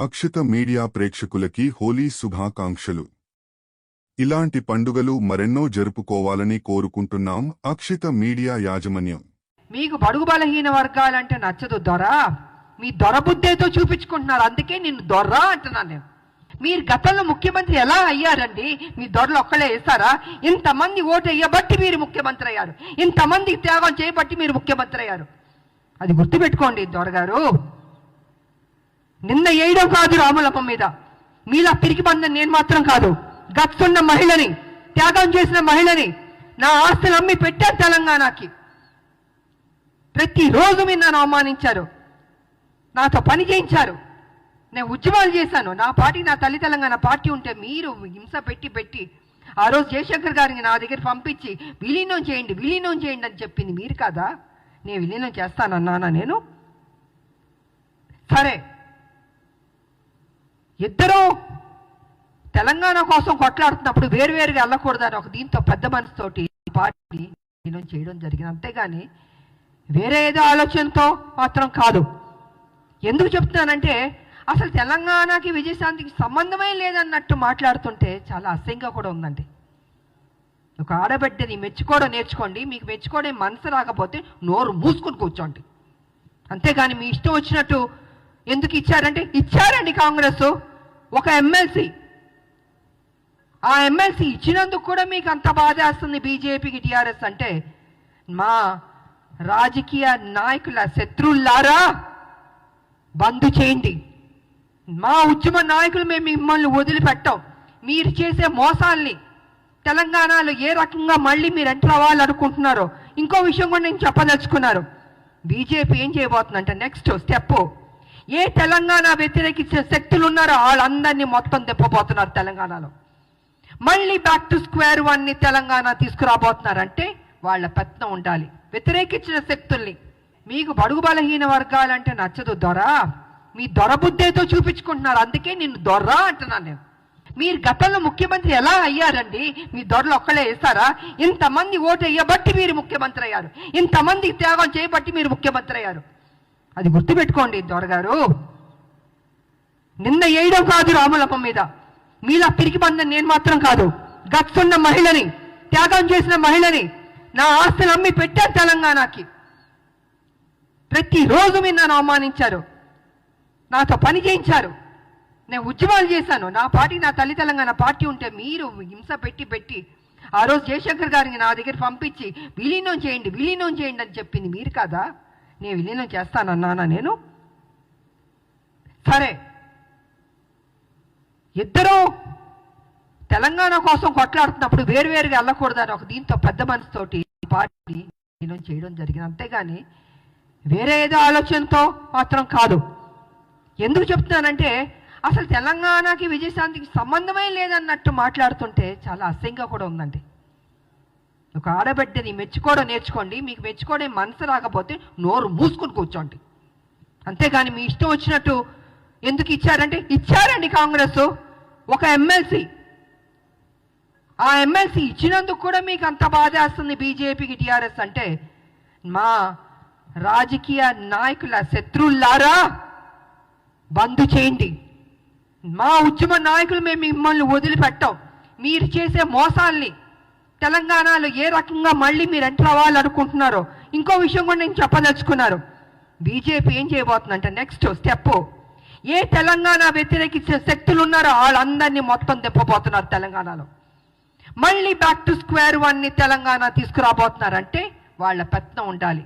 Akshita media ప్రేక్షకులకి హోలీ శుభాకాంక్షలు. ఇలాంటి పండుగలు మరెన్నో జరుపుకోవాలని కోరుకుంటున్నాం అక్షిత మీడియా యాజమాన్యం. మీకు బడుగు బలహీన వర్గాలంటే నచ్చదు దొర. మీ దొర బుద్ధేతో చూపించుకుంటున్నారు అందుకే నిన్ను దొర అంటున్నాను నేను. మీరు గతంలో ముఖ్యమంత్రి ఎలా అయ్యారండి? మీ దొరలు ఒక్కలే వేస్తారా ఇంతమంది ఓటు వేయబట్టి మీరు ముఖ్యమంత్రి అయ్యారు. ఇంతమంది త్యాగం చేయబట్టి మీరు ముఖ్యమంత్రి అయ్యారు. అది గుర్తుపెట్టుకోండి దొరగారు. నిన్న వేయడం కాదు రాములప్ప మీద. మీలా పిరికి బంధం నేను మాత్రం కాదు. గచ్చున్న మహిళని త్యాగం చేసిన మహిళని నా ఆస్తులు అమ్మి పెట్టాను తెలంగాణకి. ప్రతిరోజు మీరు నన్ను అవమానించారు. నాతో పని చేయించారు. నేను ఉద్యమాలు చేశాను. నా పార్టీ నా తల్లి తెలంగాణ పార్టీ ఉంటే మీరు హింస పెట్టి పెట్టి ఆ రోజు జయశంకర్ గారిని నా దగ్గర పంపించి విలీనం చేయండి విలీనం చేయండి అని చెప్పింది మీరు కాదా? నేను విలీనం చేస్తానన్నానా నేను? సరే. ఇద్దరూ తెలంగాణ కోసం కొట్లాడుతున్నప్పుడు వేరువేరుగా వెళ్ళకూడదని ఒక దీంతో పెద్ద మనసుతోటి పార్టీ నేను చేయడం జరిగింది. అంతేగాని వేరే ఏదో ఆలోచనతో మాత్రం కాదు. ఎందుకు చెప్తున్నానంటే అసలు తెలంగాణకి విజయశాంతికి సంబంధమే లేదన్నట్టు మాట్లాడుతుంటే చాలా అసహ్యంగా కూడా ఉందండి. ఒక ఆడబిడ్డని మెచ్చుకోవడం నేర్చుకోండి మీకు మెచ్చుకోవడం మనసు రాకపోతే నోరు మూసుకుని కూర్చోండి. అంతేగాని మీ ఇష్టం వచ్చినట్టు ఎందుకు ఇచ్చారంటే ఇచ్చారండి కాంగ్రెస్. ఒక ఎమ్మెల్సీ ఆ ఎమ్మెల్సీ ఇచ్చినందుకు కూడా మీకు అంత బాధేస్తుంది బీజేపీకి టీఆర్ఎస్ అంటే. మా రాజకీయ నాయకుల శత్రువులారా బంద్ చేయండి. మా ఉద్యమ నాయకులు మేము మిమ్మల్ని వదిలిపెట్టాం. మీరు చేసే మోసాల్ని తెలంగాణలో ఏ రకంగా మళ్ళీ మీరు ఎంటర్ అవ్వాలనుకుంటున్నారో ఇంకో విషయం కూడా నేను చెప్పదలుచుకున్నారు బీజేపీ ఏం చేయబోతుందంటే నెక్స్ట్ స్టెప్ ఏ తెలంగాణ వ్యతిరేకించే శక్తులు ఉన్నారో వాళ్ళందరినీ మొత్తం తెప్పబోతున్నారు తెలంగాణలో. మళ్ళీ బ్యాక్ టు స్క్వేర్ వన్ని తెలంగాణ తీసుకురాబోతున్నారంటే వాళ్ళ పెత్నం ఉండాలి. వ్యతిరేకించిన శక్తుల్ని. మీకు బడుగు బలహీన వర్గాలంటే నచ్చదు దొర. మీ దొర బుద్ధేతో చూపించుకుంటున్నారు. అందుకే నిన్ను దొర అంటున్నాను నేను. మీరు గతంలో ముఖ్యమంత్రి ఎలా అయ్యారండి? మీ దొరలు ఒక్కలే వేస్తారా ఇంతమంది ఓటు వేయబట్టి మీరు ముఖ్యమంత్రి అయ్యారు. ఇంతమంది త్యాగం చేయబట్టి మీరు ముఖ్యమంత్రి అయ్యారు. అది గుర్తుపెట్టుకోండి దొరగారు. నిన్న వేయడం కాదు రాములమ్మ మీద. మీలా పిరికి బంధం నేను మాత్రం కాదు. గచ్చున్న మహిళని త్యాగం చేసిన మహిళని నా ఆస్తులు అమ్మి పెట్టారు తెలంగాణకి. ప్రతిరోజు మీరు నన్ను అవమానించారు. నాతో పని చేయించారు. నేను ఉద్యమాలు చేశాను. నా పార్టీ నా తల్లి తెలంగాణ పార్టీ ఉంటే మీరు హింస పెట్టి పెట్టి ఆ రోజు జయశంకర్ గారిని నా దగ్గర పంపించి విలీనం చేయండి విలీనం చేయండి అని చెప్పింది మీరు కాదా? నేను విలీనం చేస్తానన్నానా నేను? సరే. ఇద్దరూ తెలంగాణ కోసం కొట్లాడుతున్నప్పుడు వేరువేరుగా వెళ్ళకూడదని ఒక దీంతో పెద్ద మనసుతోటి పార్టీ విలీనం చేయడం జరిగింది. అంతేగాని వేరే ఏదో ఆలోచనతో మాత్రం కాదు. ఎందుకు చెప్తున్నానంటే అసలు తెలంగాణకి విజయశాంతికి సంబంధమే లేదన్నట్టు మాట్లాడుతుంటే చాలా అసహ్యంగా కూడా ఉందండి. ఒక ఆడబిడ్డని మెచ్చుకోవడం నేర్చుకోండి మీకు మెచ్చుకోవడం మనసు రాకపోతే నోరు మూసుకుని కూర్చోండి. అంతేగాని మీ ఇష్టం వచ్చినట్టు ఎందుకు ఇచ్చారంటే ఇచ్చారండి కాంగ్రెస్ ఒక ఎమ్మెల్సీ. ఆ ఎమ్మెల్సీ ఇచ్చినందుకు కూడా మీకు అంత బాధేస్తుంది బీజేపీకి టీఆర్ఎస్ అంటే. మా రాజకీయ నాయకుల శత్రువులారా బంద్ చేయండి. మా ఉద్యమ నాయకులు మేము మిమ్మల్ని వదిలిపెట్టాం. మీరు చేసే మోసాల్ని తెలంగాణలో ఏ రకంగా మళ్ళీ మీరు ఎంటర్ అవ్వాలనుకుంటున్నారో ఇంకో విషయం కూడా నేను చెప్పదలుచుకున్నారు. బీజేపీ ఏం చేయబోతుందంటే? నెక్స్ట్ స్టెప్ ఏ తెలంగాణ వ్యతిరేకించే శక్తులు ఉన్నారో వాళ్ళందరినీ మొత్తం తెప్పబోతున్నారు తెలంగాణలో. మళ్ళీ బ్యాక్ టు స్క్వేర్ వన్ని తెలంగాణ తీసుకురాబోతున్నారంటే వాళ్ళ పెత్నం ఉండాలి.